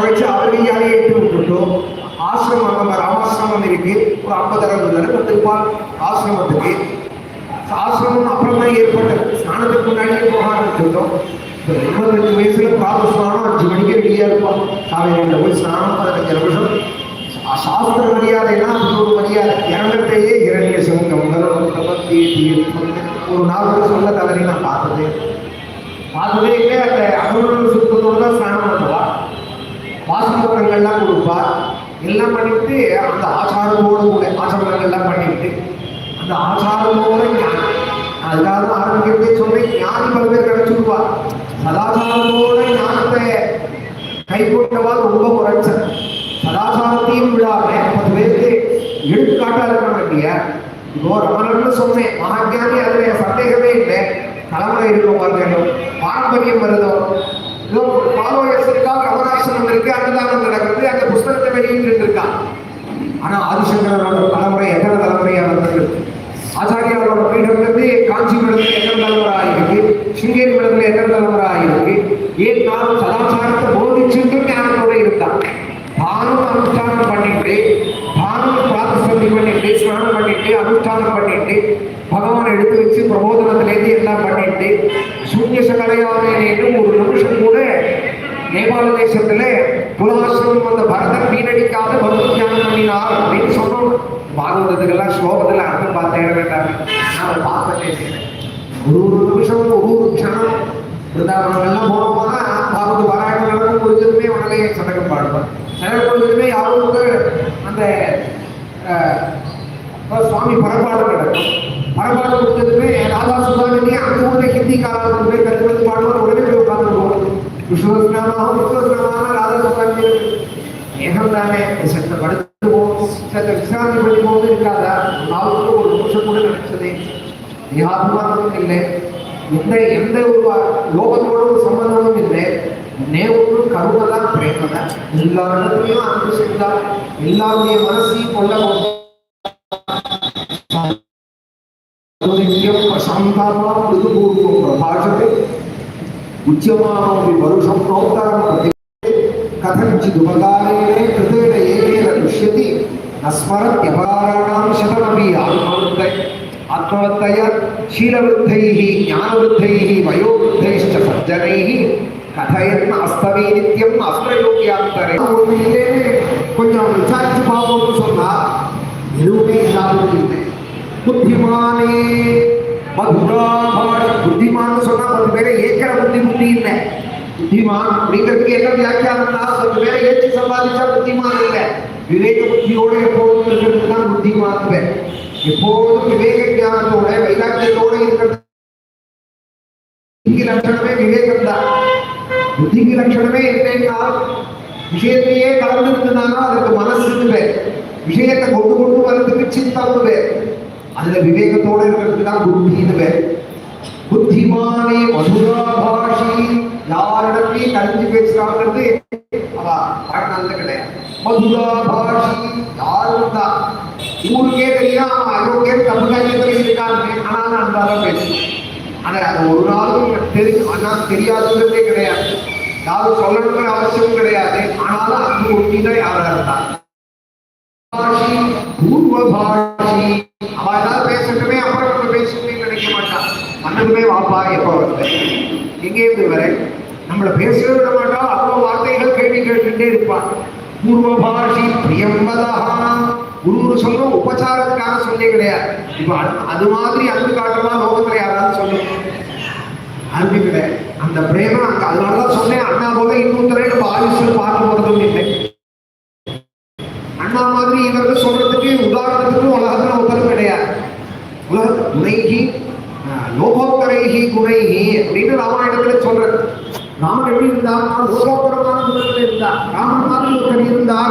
நுழைச்சு அவரையாலே ஏற்றி விட்டுட்டோம் ஆசிரமம் நம்ம ராமாசிரமம் இருக்கு. ஒரு ஐம்பது அறுபது தடவை வந்திருப்பான் ஆசிரமத்துக்கு. ஆசிரமம் அப்புறமா ஏற்பட்டது. ஸ்நானத்துக்கு முன்னாடியே போக ஆரம்பிச்சிருந்தோம் இருபத்தஞ்சு வயசுல பிராத ஸ்நானம் அஞ்சு மணிக்கு ரெடியா இருப்போம் காலையில் போய் ஸ்நானம் பதினஞ்சு நிமிஷம். சாஸ்திர மரியாதைனா அது ஒரு மரியாதை. இறங்கத்தையே இரண்டிய சிவங்க முதல்ல ஒரு நாலு கூட சொல்ல தவறி நான் பார்த்தது பார்த்ததே இல்லை. அந்த அனுமதி சுத்தத்தோடு தான் ஸ்நானம் எல்லாம் பண்ணிவிட்டு அந்த ஆச்சாரமோடு கூட ஆச்சாரங்கள்லாம் பண்ணிவிட்டு அந்த ஆச்சாரமோட ஞானம். அதுக்காக ஆரம்பிக்கிறதே சொன்னேன் ஞானி பல பேர் கிடைச்சிருவா. சதாச்சாரமோட ஞானத்தை கைகொண்டவா ரொம்ப குறைச்ச. சதாச்சாரத்தையும் விழாம பத்து பேருக்கு எடுத்துக்காட்டா இருக்கணும் இல்லையா? இப்போ ரமணர்னு சொன்னேன் மகாஜானி அதுல சந்தேகமே இல்லை. தலைமுறை இருக்கும் பாருங்க பாரம்பரியம் வருதோ? இதோ ஃபாலோயர்ஸ் ஆயிருக்கு சிங்கேரி மடத்துல எத்தனை தலைமுறை ஆயிருக்கு? ஏன் நானும் சதாச்சாரத்தை போதிச்சுட்டு ஞானத்தோட இருந்தான். தானும் அனுஷ்டானம் பண்ணிட்டு தானும் பிரார்த்தனை பண்ணிட்டு ஸ்நானம் பண்ணிட்டு அனுஷ்டானம் பண்ணிட்டு பகவான் எடுத்து வச்சு பிரபோதனத்திலேருந்து எல்லாம் பண்ணிட்டு சூன்ய சகலையானேனும் ஒரு நிமிஷம் கூட நேபாள தேசத்துல புலவாசனம் அந்த பரதன் வீணடிக்காத பகவத் தியானம் பண்ணினார் அப்படின்னு சொன்னோம். பாகவதத்துக்கெல்லாம் ஸ்லோகத்துல அர்த்தம் பார்த்தேன் வேண்டாம் நான் பார்த்தேன் ஒரு ஒரு நிமிஷம் ஒரு ஒரு க்ஷணம் பிருந்தாவனங்கள்லாம் போன போனா பாகவத பாராயணம் நடக்கும் பொழுதுமே உடனே சதகம் பாடுவார் சதகம் பொழுதுமே யாரும் அந்த சுவாமி பரப்பாடு நடக்கும் பரப்பாடு கொடுத்ததுமே ராதா சுதானி அந்த உள்ள ஹிந்தி காலம் போய் கற்றுக்கிறது பாடுவார் உடனே போய் உட்கார்ந்து விஸ்வஸ்நாமாக விஸ்வஸ்நாமான ராதா சுதாமி ஏகம் தானே சற்று படுத்துவோம் சற்று விசிராந்தி பண்ணுவோம் இருக்காதா நாளுக்கு ஒரு நிமிஷம் கூட நினைச்சதே ಈ ಆತ್ಮದೊಂದಿಲ್ಲ ಮುಂದೆ ಎಂದೇ ಇರುವ ಲೋಕದೊಳಗೂ ಸಂಬಂಧವೊಂದಿಲ್ಲ ನೇವರು ಕರುವಲ ಪ್ರೇಮದ ಎಲ್ಲರನ್ನೂ ಅನುಸರಿಸಿದ, ಎಲ್ಲರನ್ನೇ ಮನಸ್ಸಿ ಕೊಳ್ಳಬಹುದು ಪ್ರಶಾಂತಾತ್ಮ ಮೃದುಪೂರ್ವ ಪ್ರಭಾಷತೆ. ಉದ್ಯಮಾನೋಪಿ ವರುಷಪ್ರೋತ್ತರಂ ಪ್ರತಿ ಕಥಂಚಿದುಪಕಾರೇಣ ಕೃತೇನ ಏನೇನ ದೃಶ್ಯತಿ ಅಸ್ಮರತ್ಯಪಕಾರಾಣಾಂ ಶತಮಪಿ ಆತ್ಮವೃತ್ತೈ कथञ्चिदुपकारेण कृतेन एकेन दृश्यति न स्मरत्यपकाराणां शतमपि आत्मवृत्तय आत्मवत्तय शीलवृद्धैः ज्ञानवृद्धैः वयोवृद्धैश्च सज्जनैः கதையன் அஸ்தவே நித்தியம் அஸ்திரயோகியாந்தரே உண்மையிலே கொஞ்சம் விசாரிச்சு பார்ப்போம்னு சொன்னா எதுவுமே இல்லாமல் இல்லை புத்திமானே மதுராபாஷ் புத்திமான்னு சொன்னா பத்து பேரை ஏக்கிற புத்தி புத்தி இல்லை புத்திமான் அப்படிங்கிறதுக்கு என்ன வியாக்கியானம்னா பத்து பேரை ஏற்றி சம்பாதிச்சா புத்திமான் இல்லை விவேக புத்தியோட எப்போதும் இருக்கிறது தான் புத்திமான் பேர் ಎಪ್ಪೋದು ವಿವೇಕ ಜ್ಞಾನದೋಡೆ ವೈರಾಗ್ಯದೋಡೆ बुद्धि के लक्षण में विवेकता बुद्धि के लक्षण में एन्ना ವಿಷಯದಲ್ಲಿಯೇ ಕಳೆದಿದ್ದು ನಾನು ಅದಕ್ಕೆ ಮನಸ್ಸಿದ್ರೆ ವಿಷಯಕ್ಕೆ ಕೊಂಡು ಕೊಂಡು ಬರೋದಕ್ಕೆ ಚಿಂತಾಗುತ್ತದೆ ಅದರ ವಿವೇಕತೋಡೆ ಇರಬೇಕು ಬುದ್ಧಿ ಇದೆ ಬುದ್ಧಿಮಾನಿ ಮಧುರಾಭಾಷಿ ಯಾರಿಡಲ್ಲಿ ಕಲಿತು ಬೇಸಿರಾಗ್ತದೆ ಅವ ಪಾಠ ಅಂತ ಕಡೆ ಮಧುರಾಭಾಷಿ ಯಾರು ಅಂತ ಊರಿಗೆ தெரியும் அவன் அயோக்கியன் தமிழ்நாட்டில் இருக்காங்க நான் அன்பாதான் பேசுவேன் ஆனா அது ஒரு நாளும் தெரியும். ஆனா தெரியாதுங்கிறதே கிடையாது. யாரும் சொல்லணுங்கிற அவசியம் கிடையாது. ஆனாலும் அன்பு ஒட்டிதான் யாரா இருந்தார் பாஷி, பூர்வ பாஷி அவ ஏதாவது பேசட்டுமே அப்புறம் நம்ம பேசணுமே நினைக்க மாட்டான். மன்னதுமே வாப்பா எப்ப வந்து? எங்கே இருந்து வர? நம்மளை பேசவே விட மாட்டான் அவ்வளோ வார்த்தைகள் கேள்வி கேட்டுட்டே இருப்பான். பூர்வ பாஷி பிரியம்பதா குரு சொல்றோம் உபச்சாரத்துக்காக சொல்லி கிடையாது. இப்ப அது- மாதிரி அன்பு காட்டலாம் லோகத்துல யாராவது சொல்லுங்க. அன்பு கிடையாது அந்த பிரேமம் அங்க அதனாலதான் சொன்னேன் அண்ணா போல இன்னொருத்தரை நம்ம ஆயுஷில் பார்க்க போறதும் இல்லை. அண்ணா மாதிரி இவர்கள் சொல்றதுக்கு உதாரணத்துக்கு உலகத்துல ஒருத்தரும் கிடையாது. உலக குணைகி லோகோத்தரைகி குறைகி அப்படின்னு ராமாயணத்துல சொல்றது ராமன் எப்படி இருந்தார்? லோகோத்தரமான குணத்துல இருந்தார். ராமன் மாதிரி ஒருத்தர் இருந்தார்.